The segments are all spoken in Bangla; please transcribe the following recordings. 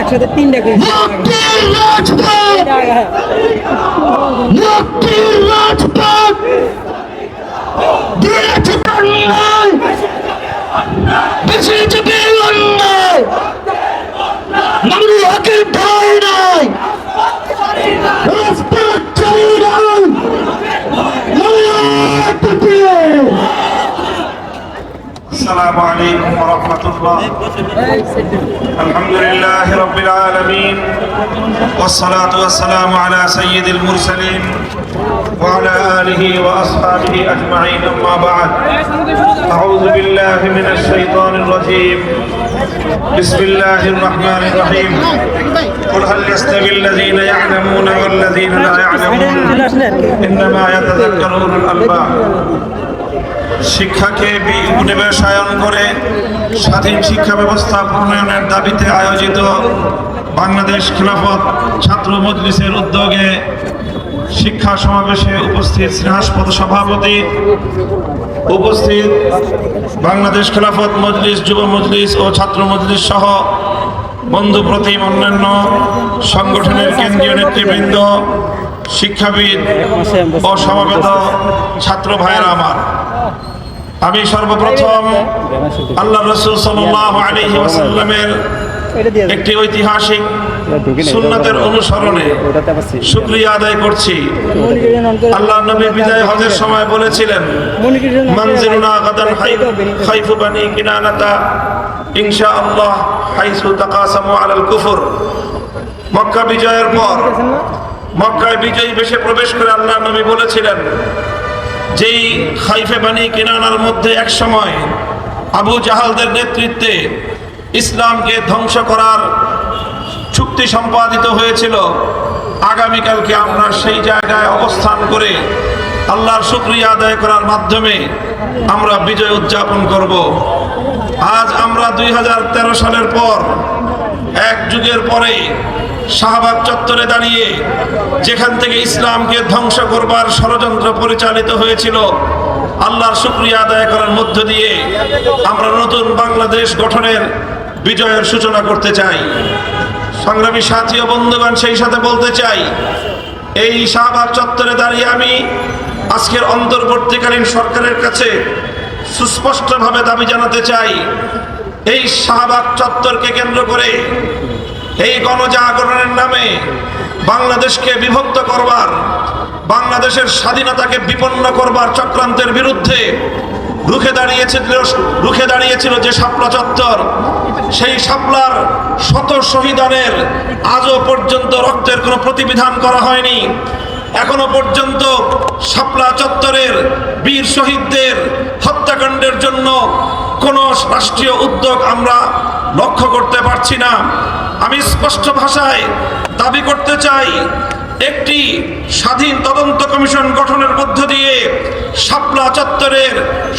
একসাথে তিনটা মানুষ হকের ভয় নাই। ورحمة الله الحمد لله رب العالمين والصلاة والسلام على سيد المرسلين وعلى آله وأصحابه أجمعين أما بعد. أعوذ بالله من الشيطان الرجيم. بسم الله الرحمن الرحيم. قل هل يستوي الذين يعلمون والذين لا يعلمون؟ إنما يتذكر أولو الألباب. শিক্ষাকে উপনিবেশায়ন করে স্বাধীন শিক্ষা ব্যবস্থা প্রণয়নের দাবিতে আয়োজিত বাংলাদেশ খেলাফত ছাত্র মজলিসের উদ্যোগে শিক্ষা সমাবেশে উপস্থিত স্নেহাসপদ সভাপতি, উপস্থিত বাংলাদেশ খেলাফত মজলিস, যুব মজলিস ও ছাত্র মজলিস সহ বন্ধু প্রতিম অন্যান্য সংগঠনের কেন্দ্রীয় নেতৃবৃন্দ শিক্ষাবিদ ও সমবেত ছাত্র ভাইয়েরা আমার। আমি সর্বপ্রথম আল্লাহ রসুল ওয়াসাল্লামের একটি ঐতিহাসিক সুন্নতের অনুসরণে শুক্রিয়া আদায় করছি। আল্লাহ নবী বিদায় হজের সময় বলেছিলেন গাদান খাইফু বানি কিনানাতা ইনশা আল্লাহ হাইসু তাকাসামু আলাল কুফর। মক্কা বিজয়ের পর মক্কায় বিজয়ী বেশে প্রবেশ করে আল্লাহ নবী বলেছিলেন, যেই খাইফে বানি কিনানার মধ্যে এক সময় আবু জাহালদের নেতৃত্বে ইসলামকে ধ্বংস করার চুক্তি সম্পাদিত হয়েছিল, আগামীকালকে আমরা সেই জায়গায় অবস্থান করে আল্লাহর শুক্রিয়া আদায় করার মাধ্যমে আমরা বিজয় উদযাপন করব। আজ আমরা দুই হাজার তেরো সালের পর এক যুগের পরে শাহবাগ চত্বরে দাঁড়িয়ে যেখান থেকে ইসলামকে ধ্বংস করবার ষড়যন্ত্র পরিচালিত হয়েছিল, আল্লাহর শুক্রিয়া আদায় করার মধ্য দিয়ে আমরা নতুন বাংলাদেশ গঠনের বিজয়ের সূচনা করতে চাই। সংগ্রামী সাথী ও বন্ধুগণ, সেই সাথে বলতে চাই, এই শাহবাগ চত্বরে দাঁড়িয়ে আমি আজকের অন্তর্বর্তীকালীন সরকারের কাছে সুস্পষ্টভাবে দাবি জানাতে চাই এই শাহবাগ চত্বরকে কেন্দ্র করে এই গণজাগরণের নামে বাংলাদেশকে বিভক্ত করবার, বাংলাদেশের স্বাধীনতাকে বিপন্ন করবার চক্রান্তের বিরুদ্ধে রুখে দাঁড়িয়েছিল রুখে দাঁড়িয়েছিল যে শাপলা চত্বর, সেই শাপলার শত শহীদানের আজও পর্যন্ত রক্তের কোনো প্রতিবিধান করা হয়নি। এখনও পর্যন্ত শাপলা চত্বরের বীর শহীদদের হত্যাকাণ্ডের জন্য কোনো রাষ্ট্রীয় উদ্যোগ আমরা লক্ষ্য করতে পারছি না। আমি স্পষ্ট ভাষায় দাবি করতে চাই, একটি স্বাধীন তদন্ত কমিশন গঠনের মধ্য দিয়ে শাপলা চত্বরের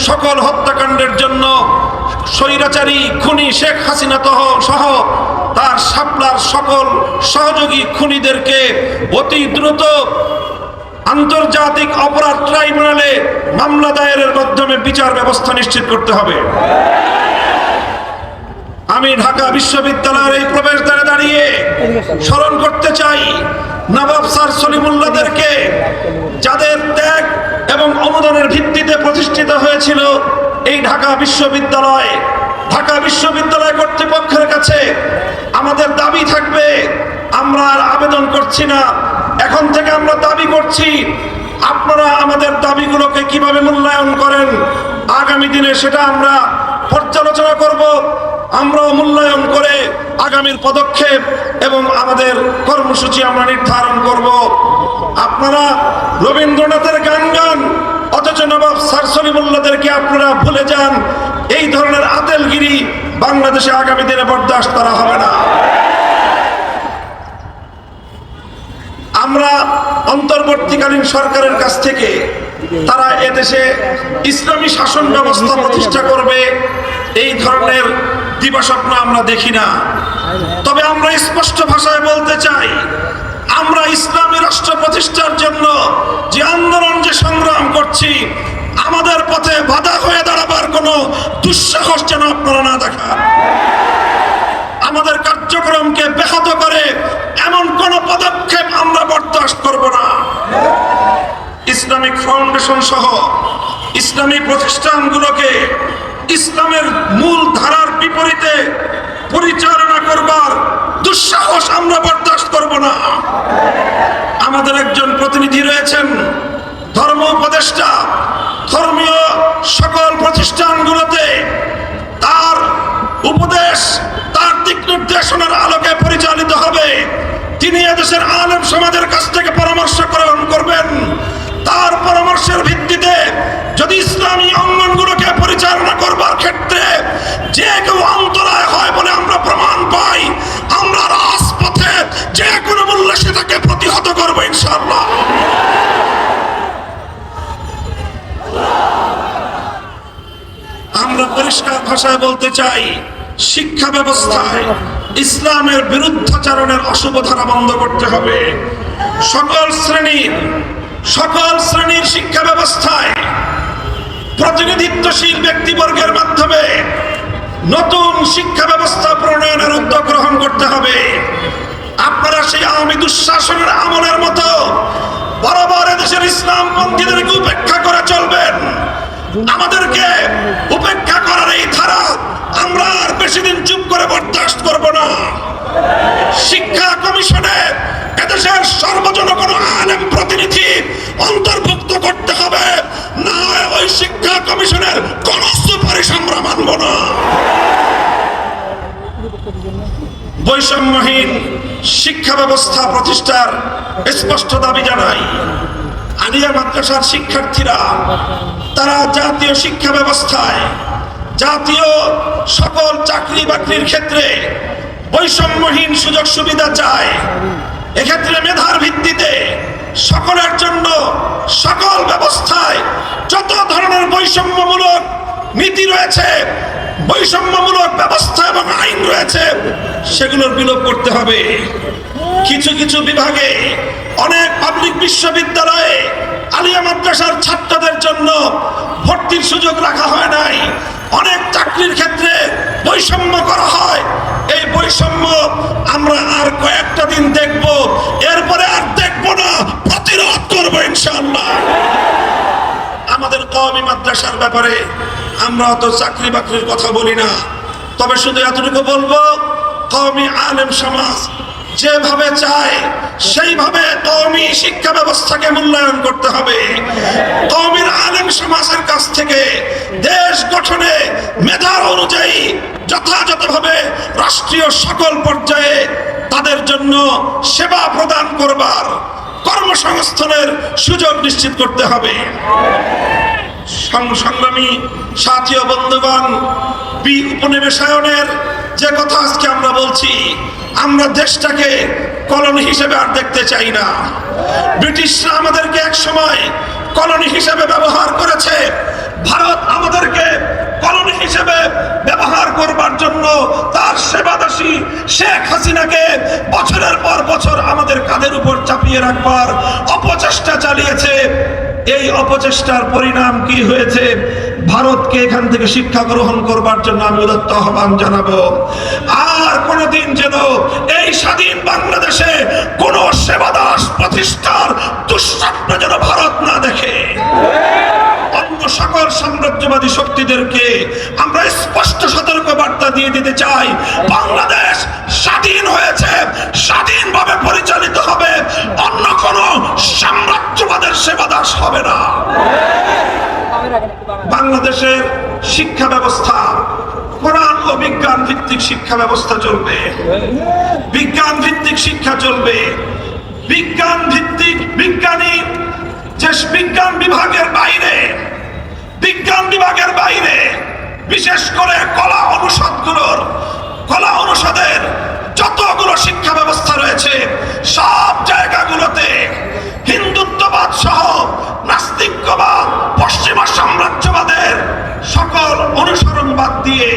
সকল হত্যাকাণ্ডের জন্য স্বৈরাচারী খুনি শেখ হাসিনা সহ তার শাপলার সকল সহযোগী খুনিদেরকে অতি দ্রুত আন্তর্জাতিক অপরাধ ট্রাইব্যুনালে মামলা দায়েরের মাধ্যমে বিচার ব্যবস্থা নিশ্চিত করতে হবে। আমি ঢাকা বিশ্ববিদ্যালয়ের এই প্রবেশদ্বারে দাঁড়িয়ে স্মরণ করতে চাই, নবাব স্যার সলিমুল্লাদেরকে যাদের ত্যাগ এবং অনুদানের ভিত্তিতে প্রতিষ্ঠিত হয়েছিল এই ঢাকা বিশ্ববিদ্যালয়। ঢাকা বিশ্ববিদ্যালয় কর্তৃপক্ষের কাছে আমাদের দাবি থাকবে, আমরা আর আবেদন করছি না। এখন থেকে আমরা দাবি করছি, আপনারা আমাদের দাবিগুলোকে কীভাবে মূল্যায়ন করেন, আগামী দিনে সেটা আমরা পর্যালোচনা করব, আমরাও মূল্যায়ন করে আগামীর পদক্ষেপ এবং আমাদের কর্মসূচি আমরা নির্ধারণ করব। আপনারা রবীন্দ্রনাথের গান গান, অথচ নবাব স্যার সলিমুল্লাদেরকে আপনারা ভুলে যান, এই ধরনের আতেলগিরি বাংলাদেশে আগামী দিনে বরদাস্ত করা হবে না। আমরা অন্তর্বর্তীকালীন সরকারের কাছ থেকে তারা এদেশে ইসলামী শাসন ব্যবস্থা প্রতিষ্ঠা করবে, এই ধরনের দিবাস্বপ্ন আমরা দেখি না। তবে আমরা স্পষ্ট ভাষায় বলতে চাই, আমরা ইসলামী রাষ্ট্র প্রতিষ্ঠার জন্য যে আন্দোলন, যে সংগ্রাম করছি, আমাদের পথে বাধা হয়ে দাঁড়াবার কোনো দুঃসাহস যেন আপনারা না দেখান। আমাদের কার্যক্রমকে ব্যাহত করে, এমন কোন পদক্ষেপ আমরা বরদাস্ত করব না। ইসলামিক ফাউন্ডেশন সহ ইসলামী প্রতিষ্ঠানগুলোকে ইসলামের মূল ধারার বিপরীতে পরিচালনা করবার দুঃসাহস আমরা বরদাস্ত করব না। আমাদের একজন প্রতিনিধি রয়েছেন, ধর্ম উপদেষ্টা, ধর্মীয় সকল প্রতিষ্ঠানগুলোতে তার উপদেশ নির্দেশনার আলোকে পরিচালিত হবে। তিনি এদেশের আলেম সমাজের কাছ থেকে পরামর্শ গ্রহণ করবেন, তার পরামর্শের ভিত্তিতে যদি ইসলামী অঙ্গনগুলোকে পরিচালনা করবার ক্ষেত্রে যে কেউ অন্তরায় হয় বলে আমরা প্রমাণ পাই, আমরা রাজপথে যে কোনো মূল্যে সেটাকে প্রতিহত করব ইনশাআল্লাহ। আমরা পরিষ্কার ভাষায় বলতে চাই শিক্ষা ব্যবস্থায় ইসলামের বিরুদ্ধাচারণের অশুভ ধারা বন্ধ করতে হবে। সকল শ্রেণির সকল শ্রেণির শিক্ষা ব্যবস্থায় প্রতিনিধিত্বশীল ব্যক্তিবর্গের মাধ্যমে নতুন শিক্ষা ব্যবস্থা প্রণয়নের উদ্যোগ গ্রহণ করতে হবে। আপনারা সেই আওয়ামী দুঃশাসনের আমলের মতো বরাবর দেশের ইসলাম পন্থীদেরকে উপেক্ষা করে চলবেন। আমাদেরকে উপেক্ষা করার এই ধারা আমরা আর বেশি দিন চুপ করে বরদাস্ত করব না। শিক্ষা কমিশনে এদেশের সর্বজনগণ আলেম প্রতিনিধি অন্তর্ভুক্ত করতে হবে। না ওই শিক্ষা কমিশনের কোন সুপারিশ আমরা মানব না। বৈষম্যহীন শিক্ষা ব্যবস্থা প্রতিষ্ঠার স্পষ্ট দাবি জানাই। আলিয়া মাদ্রাসার শিক্ষার্থীরা তারা জাতীয় শিক্ষা ব্যবস্থায়, জাতীয় সকল চাকরি বাকরির ক্ষেত্রে বৈষম্যহীন সুযোগ সুবিধা চায়। এক্ষেত্রে মেধার ভিত্তিতে সকলের জন্য সকল ব্যবস্থায় যত ধরনের বৈষম্যমূলক নীতি রয়েছে, বৈষম্যমূলক ব্যবস্থা এবং আইন রয়েছে, সেগুলোর বিলোপ করতে হবে। কিছু কিছু বিভাগে অনেক পাবলিক বিশ্ববিদ্যালয়ে আলিয়া মাদ্রাসার ছাত্রদের জন্য ভর্তির সুযোগ রাখা হয় নাই। অনেক চাকরির ক্ষেত্রে বৈষম্য করা হয়। এই বৈষম্য আমরা আর কয়েকটা দিন দেখব। এরপরে আর দেখব না, প্রতিরোধ করব ইনশাআল্লাহ। আমাদের কওমি মাদ্রাসার ব্যাপারে আমরা অত চাকরি বাকরির কথা বলি না। তবে শুধু এতটুকু বলব, কওমি আলেম সমাজ যেভাবে চায়, সেইভাবে কওমি শিক্ষা ব্যবস্থাকে মূল্যায়ন করতে হবে। কওমির আলেম সমাজের কাছ থেকে দেশ গঠনে মেধার অনুযায়ী যথাযথভাবে রাষ্ট্রীয় সকল পর্যায়ে তাদের জন্য সেবা প্রদান করবার কর্মসংস্থানের সুযোগ নিশ্চিত করতে হবে। সংগ্রামী সাথী ও বন্ধুগণ, বি উপনিবেশায়নের যে কথা আজকে আমরা বলছি আমরা দেশটাকে কলোনি হিসেবে আর দেখতে চাই না। ব্রিটিশরা আমাদেরকে এক সময় কলোনি হিসেবে ব্যবহার করেছে। ভারত আমাদেরকে কলোনি হিসেবে ব্যবহার করবার জন্য তার সেবাদাসী শেখ হাসিনাকে বছরের পর বছর আমাদের কাঁধের উপর চাপিয়ে রাখবার অপচেষ্টা চালিয়েছে। এই অপচেষ্টার পরিণাম কি হয়েছে? ভারতকে এখান থেকে শিক্ষা গ্রহণ করবার জন্য আমি উদত্ত আহ্বান জানাব। আর যেন, এই স্বাধীন বাংলাদেশে কোন সেবাদাস প্রতিষ্ঠার দুঃস্বপ্ন যেন ভারত না দেখে। অন্য সকল সাম্রাজ্যবাদী শক্তিদেরকে আমরা স্পষ্ট সতর্ক বার্তা দিয়ে দিতে চাই, বাংলাদেশ স্বাধীন হয়েছে, স্বাধীনভাবে পরিচালিত হবে, অন্য কোন সাম্রাজ্যবাদের সেবাদাস হবে না। বাংলাদেশের শিক্ষা ব্যবস্থা কোরআন ও বিজ্ঞান ভিত্তিক শিক্ষা ব্যবস্থা চলবে। বিজ্ঞান ভিত্তিক শিক্ষা চলবে। বিজ্ঞান ভিত্তিক বিজ্ঞানী যে বিজ্ঞান বিভাগের বাইরে, বিজ্ঞান বিভাগের বাইরে, বিশেষ করে দিয়ে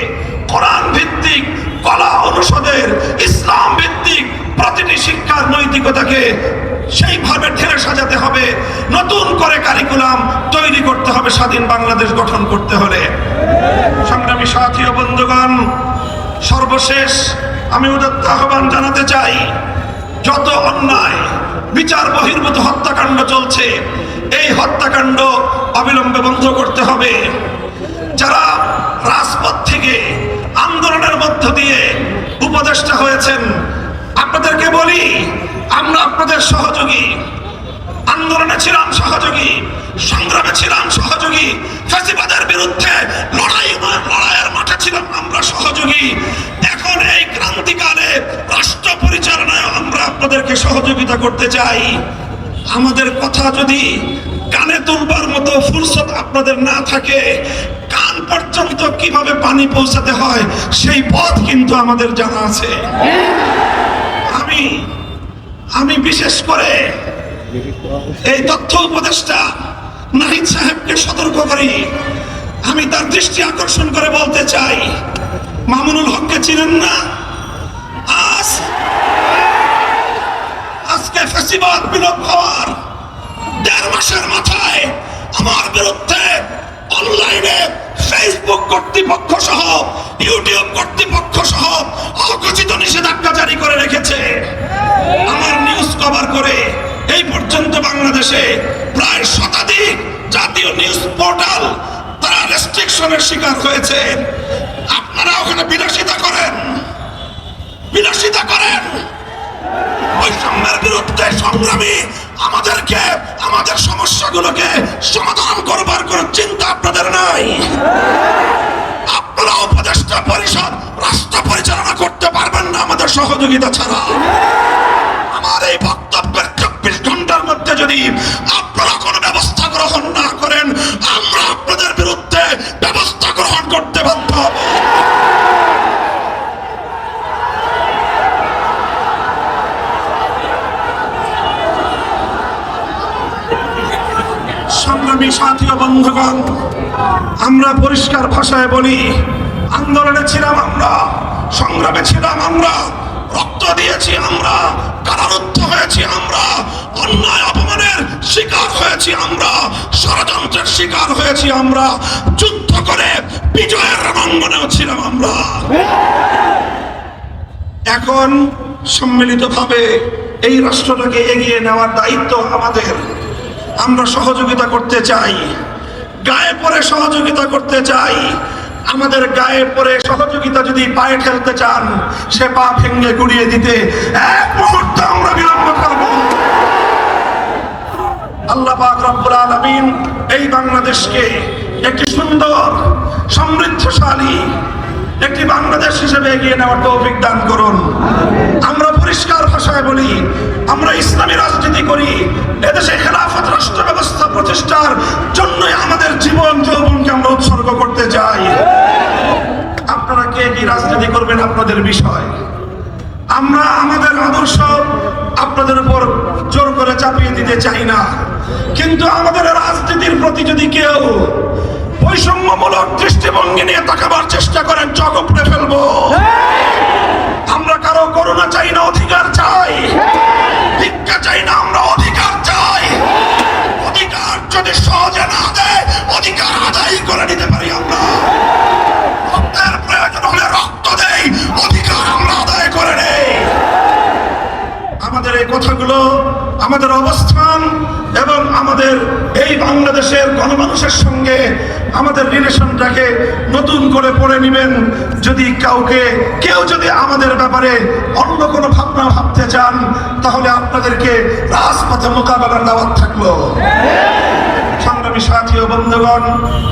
কোরআন ভিত্তিক কলা অনুষদের, ইসলাম ভিত্তিক প্রতিটি শিক্ষার নৈতিকতাকে সেইভাবে ঢেলে সাজাতে হবে। নতুন করে কারিকুলাম তৈরি করতে হবে, স্বাধীন বাংলাদেশ গঠন করতে হলে। সংগ্রামী সাথী বন্ধুগণ, সর্বশেষ আমি উদত্ত আহ্বান জানাতে চাই, যত অন্যায়, বিচার বহির্ভূত হত্যাকাণ্ড চলছে, এই হত্যাকাণ্ড অবিলম্বে বন্ধ করতে হবে। যারা রাজপথ থেকে আন্দোলনের মধ্য দিয়ে উপদেষ্টা হয়েছেন, আপনাদেরকে বলি, আমরা আপনাদের সহযোগী। আন্দোলনে ছিলাম সহযোগী, সংগ্রামে ছিলাম সহযোগী ফ্যাসিবাদের বিরুদ্ধে লড়াই লড়াইয়ের মাঠে ছিলাম, আমরা সহযোগী। এখন এই ক্রান্তিকালে রাষ্ট্র পরিচালনায় আমরা আপনাদেরকে সহযোগিতা করতে চাই। আমাদের কথা যদি কানে তুলবার মতো ফুরসত আপনাদের না থাকে পর্যন্ত কীভাবে পানি পৌঁছাতে হয়, সেই পথ কিন্তু আমাদের জানা আছে। আমি আমি বিশেষ করে এই তথ্য উপদেষ্টা নাহিদ সাহেবকে সতর্ক করি। আমি তার দৃষ্টি আকর্ষণ করে বলতে চাই, মামুনুল হককে চিনেন না? আজ, আজকে ফেসিবাদ বিলোপ হওয়ার দেড় মাসের মাথায় আমার বিরুদ্ধে অনলাইনে ফেসবুক কর্তৃপক্ষ সহ ইউটিউব কর্তৃপক্ষ সহ অঘোষিত নিষেধাজ্ঞা জারি করে রেখেছে। আমার নিউজ কভার করে এই পর্যন্ত বাংলাদেশে প্রায় শতাধিক জাতীয় নিউজ পোর্টাল তারা রেস্ট্রিকশনের শিকার হয়েছে। আপনারা ওখানে বিলাসিতা করেন। বিলাসিতা করেন। বৈষম্যের বিরুদ্ধে সংগ্রামী আমাদেরকে, আমাদের সমস্যাগুলোকে সমাধান করবার কোন চিন্তা আপনাদের নাই। আপনারা উপদেষ্টা পরিষদ, রাষ্ট্র পরিচালনা করতে পারবেন না আমাদের সহযোগিতা ছাড়া। আমার এই বক্তব্যের ভাষায় বলি, আন্দোলনে ছিলাম আমরা, সংগ্রামে ছিলাম আমরা, রক্ত দিয়েছি আমরা, কারারুদ্ধ হয়েছি আমরা, অন্যায় অপমানের শিকার হয়েছি আমরা, ষড়যন্ত্রের শিকার হয়েছি আমরা, যুদ্ধ করে বিজয়ের রঙ্গনেও ছিলাম আমরা। এখন সম্মিলিতভাবে এই রাষ্ট্রটাকে এগিয়ে নেওয়ার দায়িত্ব আমাদের। আমরা সহযোগিতা করতে চাই। গায়ে পরে সহযোগিতা করতে চাই। আমাদের গায়ে পরে সহযোগিতা যদি পায়ে ঠেলতে চান, সে পা ভেঙ্গে গুড়িয়ে দিতে এক মুহূর্ত আমরা বিলম্ব করব। আল্লাহ পাক রব্বুল আলামিন এই বাংলাদেশকে একটি সুন্দর, সমৃদ্ধশালী, একটি বাংলাদেশ হিসেবে এগিয়ে নেওয়ার তৌফিক দান করুন। আমরা ভাষায় বলি, আমরা ইসলামী রাজনীতি করি, এদেশে খেলাফত রাষ্ট্র ব্যবস্থা প্রতিষ্ঠার জন্যই আমাদের জীবন যৌবনকে আমরা উৎসর্গ করতে চাই। আপনারা কে কি রাজনীতি করবেন আপনাদের বিষয়? আমরা আমাদের আদর্শ আপনাদের উপর জোর করে চাপিয়ে দিতে চাই না। কিন্তু আমাদের রাজনীতির প্রতি যদি কেউ বৈষম্যমূলক দৃষ্টিভঙ্গি নিয়ে তাকাবার চেষ্টা করেন চোখ উপড়ে ফেলব। আমরা কারও করোনা চাই না, অধিকার চাই। ভিক্ষা চাই না, আমরা অধিকার চাই। অধিকার যদি সহজে না দেয়, অধিকার আদায় করে নিতে পারি আমরা। প্রয়োজন হলে রক্ত অধিকার আমরা আদায় করে আমাদের এই কথাগুলো, আমাদের অবস্থান এবং আমাদের এই বাংলাদেশের গণমানুষের সঙ্গে আমাদের রিলেশনটাকে নতুন করে পড়ে নেবেন। যদি কাউকে, কেউ যদি আমাদের ব্যাপারে অন্য কোনো ভাবনা ভাবতে চান, তাহলে আপনাদেরকে রাজপথে মোকাবেলার দাওয়াত থাকল। সংগ্রামী সাথী ও বন্ধুগণ,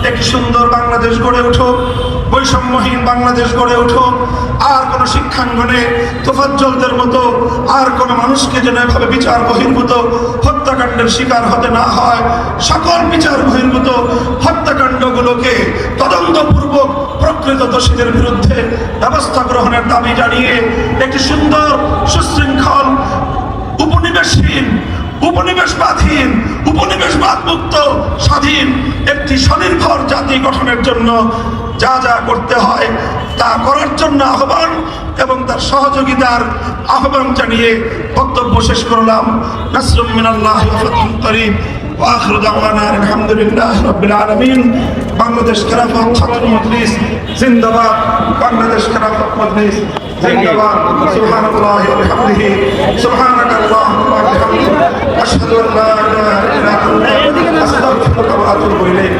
একটি সুন্দর বাংলাদেশ গড়ে উঠুক বৈষম্যহীন বাংলাদেশ গড়ে উঠুক আর কোনো শিক্ষাঙ্গনে তোফাজ্জলদের মতো আর কোনো মানুষকে যেন এভাবে বিচার বহির্ভূত হত্যাকাণ্ডের শিকার হতে না হয়। সকল বিচার বহির্ভূত হত্যাকাণ্ডগুলোকে তদন্তপূর্বক প্রকৃত দোষীদের বিরুদ্ধে ব্যবস্থা গ্রহণের দাবি জানিয়ে একটি সুন্দর সুশৃঙ্খল, উপনিবেশহীন উপনিবেশবাদহীন উপনিবেশবাদ মুক্ত স্বাধীন একটি স্বনির্ভর জাতি গঠনের জন্য যা যা করতে হয় তা করার জন্য আহ্বান এবং তার সহযোগিতার আহ্বান জানিয়ে বক্তব্য শেষ করলাম। নাসরুম মিনাল্লাহ করিম। واخر دعوانا أن الحمد لله رب العالمين বাংলাদেশ খেলাফত ছাত্র মজলিস জিন্দাবাদ বাংলাদেশ খেলাফত মজলিস জিন্দাবাদ সুবহানাল্লাহ ওয়া বিহামদিহি সুবহানাকা আল্লাহুম্মা ওয়া বিহামদিকা আশহাদু আন লা ইলাহা ইল্লা আনতা আস্তাগফিরুকা ওয়া আতুবু ইলাইক